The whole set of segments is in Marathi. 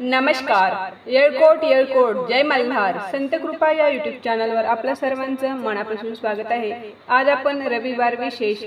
नमस्कार. येळकोट येळकोट. जय मल्हार. संत कृपा या युट्यूब चॅनलवर आपल्या सर्वांचं मनापासून स्वागत आहे. आज आपण रविवार विशेष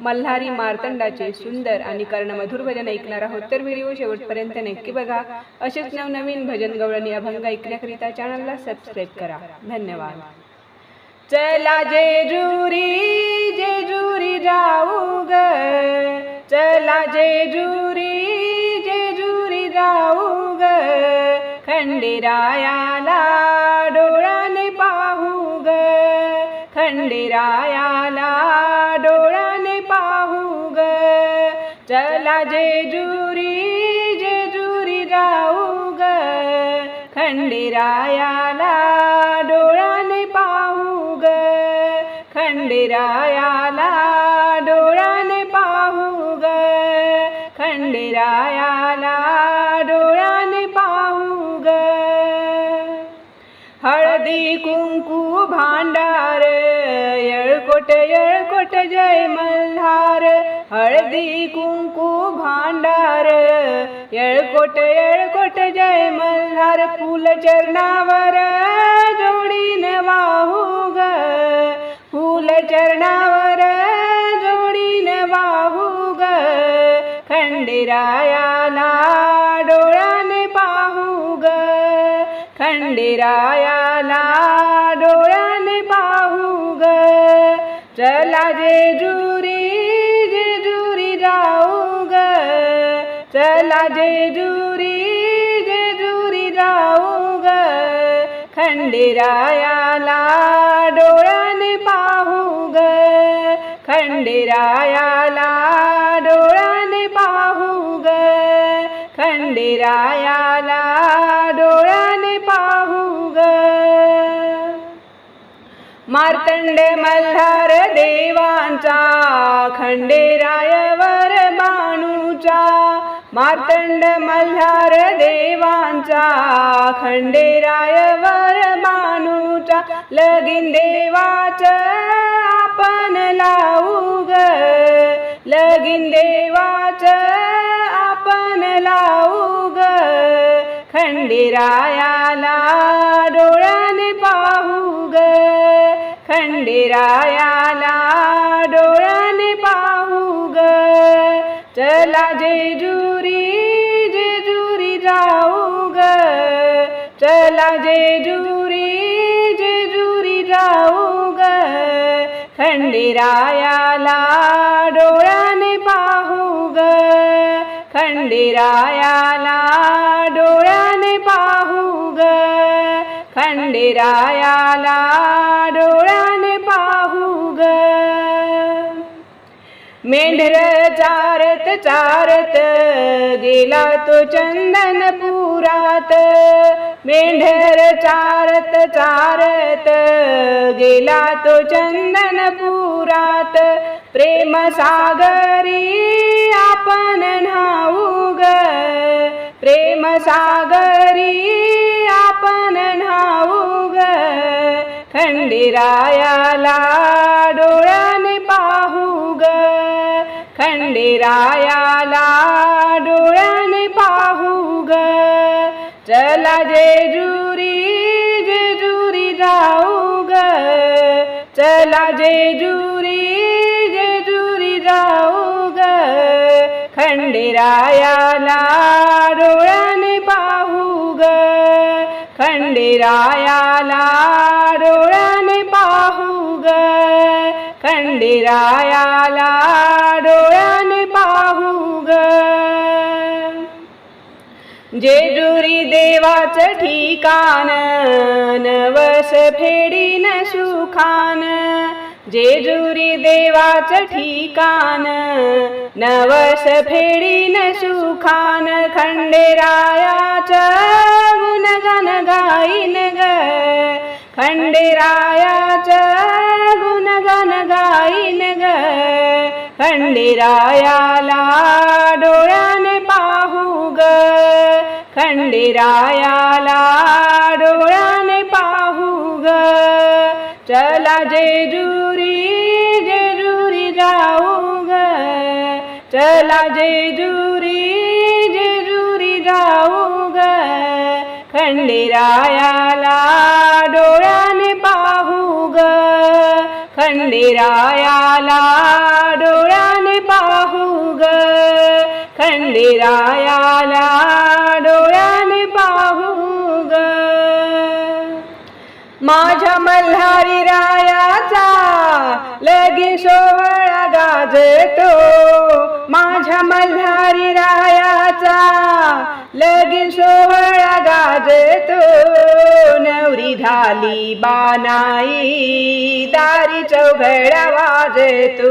मल्हारी मार्तंडाचे सुंदर आणि कर्णमधुर भजन ऐकणार आहोत. तर व्हिडिओ शेवटपर्यंत नक्की बघा. असेच नवनवीन भजन गवळणी अभंग ऐकण्याकरिता चॅनलला सबस्क्राईब करा. धन्यवाद. चला जेजुरी जेजुरी जाऊ ग. चला जेजुरी खंडेरायाला डोळ्याने पाहू ग. खंडेरायाला डोळ्याने पाहू ग. चला जेजुरी जेजुरी जाऊ ग. खंडेरायाला डोळ्याने पाहू ग. खंडेरायाला डोळ्याने पाहू ग. खंडेरायाला कुंकू भांडार येळकोट येळकोट जय मल्हार. हळदी कुंकू भांडार येळकोट येळकोट जय मल्हार. फुल चरणावर जोडीने वाहू ग. फुल चरणावर जोडीने वाहू ग. खंडेरायाला डोळ्याने पाहू ग. खंडिराया चला जेजुरी जेजुरी जाऊ ग चला जेजुरी जेजुरी जाऊ ग खंडेरायाला डोळ्याने पाहू ग खंडेरायाला डोळ्याने पाहू ग खंडेरायाला डोळ्या मार्तंड मल्हार देवांचा खंडेरायवर बाणूचा. मार्तंड मल्हार देवांचा खंडेरायवर बाणूचा. लगीन देवाच आपण लावू ग. लगीन देवाच आपण लावू ग. खंडेरायाला डोळा खंडेरायाला डोळ्याने पाहू ग. चला जेजुरी जेजुरी जाऊ ग. चला जेजुरी जेजुरी जाऊ ग. खंडेरायाला डोळ्याने पाहू ग. खंडेरायाला डोळ्याने पाहू ग. खंडेरायाला डोळ्या मेंढर चारत चारत गेला तो चंदनपुरात मेंढर चारत चारत गेला तो चंदनपुरात प्रेम सागरी आपण न्हाऊ ग प्रेम सागरी आपण न्हाऊ ग खंडिरायाला रायाला डोळ्याने पाहू ग. चला जेजुरी जेजुरी जाऊ ग. चला जेजुरी जेजुरी जाऊ ग. खंडेरायाला डोळ्याने पाहू ग. खंडेरायाला डोळ्याने पाहू ग. खंडेरायाला जेजुरी देवाचं ठिकाण नवस फेडीन सुखान. जेजुरी देवाचं ठिकाण नवस फेडीन सुखान. खंडेरायाच गुणगान गाईन ग. खंडेरायाचं गुणगान गाईन ग. खंडेरायाला डोळ्याने पाहू ग. खंडेरायाला डोळ्याने पाहू ग. चला जेजुरी जेजुरी जाऊ ग. चला जेजुरी जेजुरी जाऊ ग. खंडेरायाला डोळ्याने पाहू ग. खंडेरायाला डोळ्याने पाहू ग. खंडेरायाला माझ्या मल्हारी रायाचा लगी सोहळा गाजतो. माझ्या मल्हारी रायाचा लगी सोहळा गाजतो नवरी झाली बानाई दारी चौघड्या वाजतो.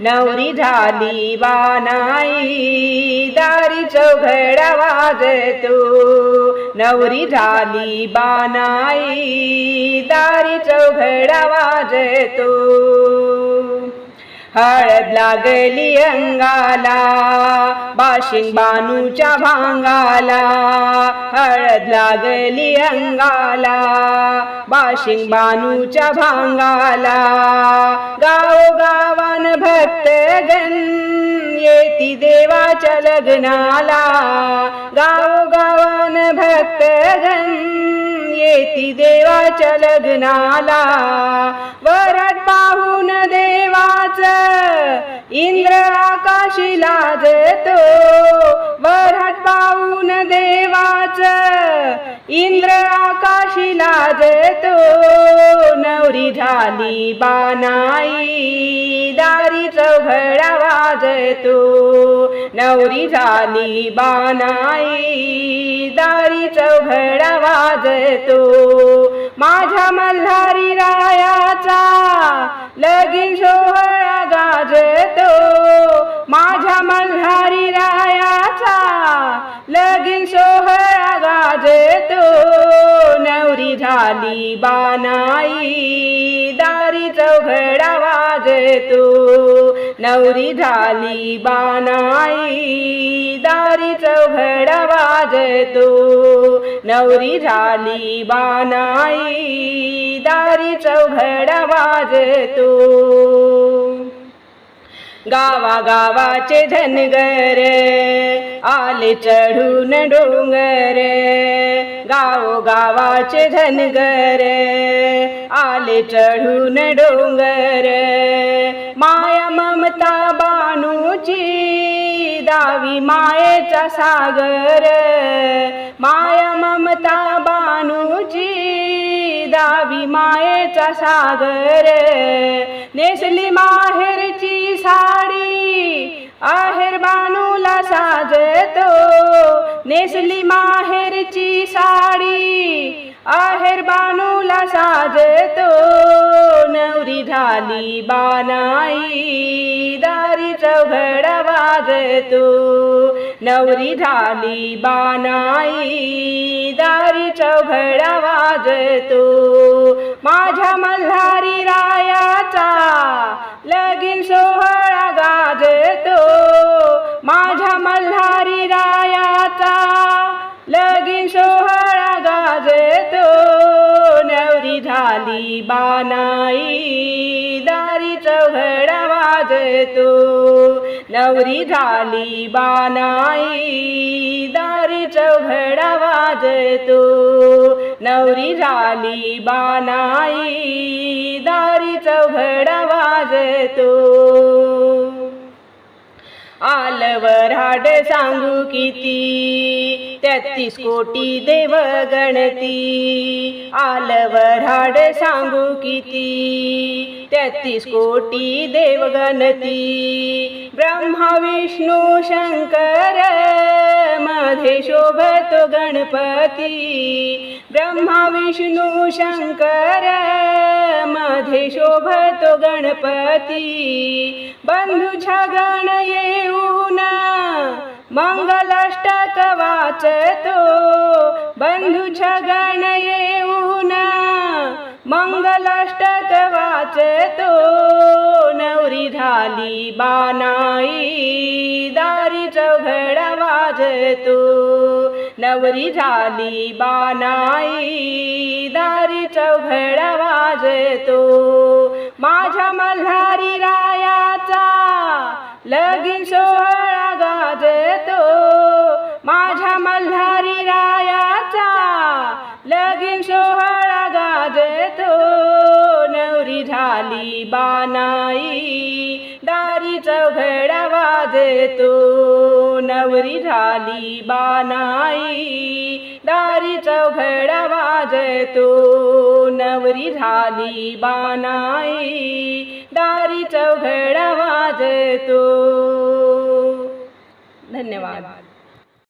नवरी झाली बानाई दारी चौघड्या वाजतो. नवरी झाली बानाई दारी चौघड्या वाजतो. हळद लागली अंगाला बाशिंग बानूच्या भांगाला. हळद लागली अंगाला बाशिंग बानूच्या भांगाला. गाव गावान भक्तगण येती देवाच्या लग्नाला. गाव गावान भक्तगण येती देवाच्या लग्नाला. वरट पाहून देवाच इंद्र आकाशी लाजतो वरट पाहून देवाच इंद्र आकाशी लाजतो चोरी झाली बानाई. दारी चौघडा वाजतो. नवरी झाली बानाई. दारी चौघडा वाजतो. माझ्या मल्हारी रायाचा लगीन सोहळा नवरी बानाई दारी चौघडा वाजतो. नवरी झाली बानाई दारी चौघडा वाजतो. नवरी झाली बानाई दारी चौघडा वाजतो. गावागावाचे धनगर आले चढून डोंगर. गावोगावाचे धनगर आले चढून डोंगर. माया ममता बाणूची दावी मायेचा सागर. माया ममता बाणूची दावी मायेचा सागर. नेसली माहेरची नेसली माहेरची साडी. आहेर बानूला साजतो नवरी झाली बानाई दारी चौघड वाजतो नवरी झाली बानाई दारी चौघड वाजतो माझ्या मल्हारी रायाचा लगीन सोहळा गाजतो माझ्या मल्हारी रायाचा लगीन सोहळा झाली बानाई दारी चौघडा वाजतो. नवरी झाली बानाई दारी चौघडा वाजतो. नवरी झाली बानाई दारी चौघडा वाजतो. आलवर हाड सांगू किती? तेहतीस कोटी देव गणती. आलवर हाड सांगू किती? तेहतीस कोटी देव गणती. ब्रह्मा विष्णू शंकर मध्ये शोभतो गणपती. ब्रह्मा विष्णू शंकरमध्ये शोभतो गणपती. बंधूच्या गण येऊन मंगलाष्टक वाचतो. बंधूच्या गण येऊन मंगलाष्टक वाचतो. झाली बानाई दारी चौघडा वाजतो. नवरी झाली बानाई दारी चौघडा वाजतो. माझ्या मल्हा चौघडा वाजतो नवरी झाली बानाई। दारी चौघडा वाजतो नवरी झाली बानाई। दारी चौघडा वाजतो धन्यवाद।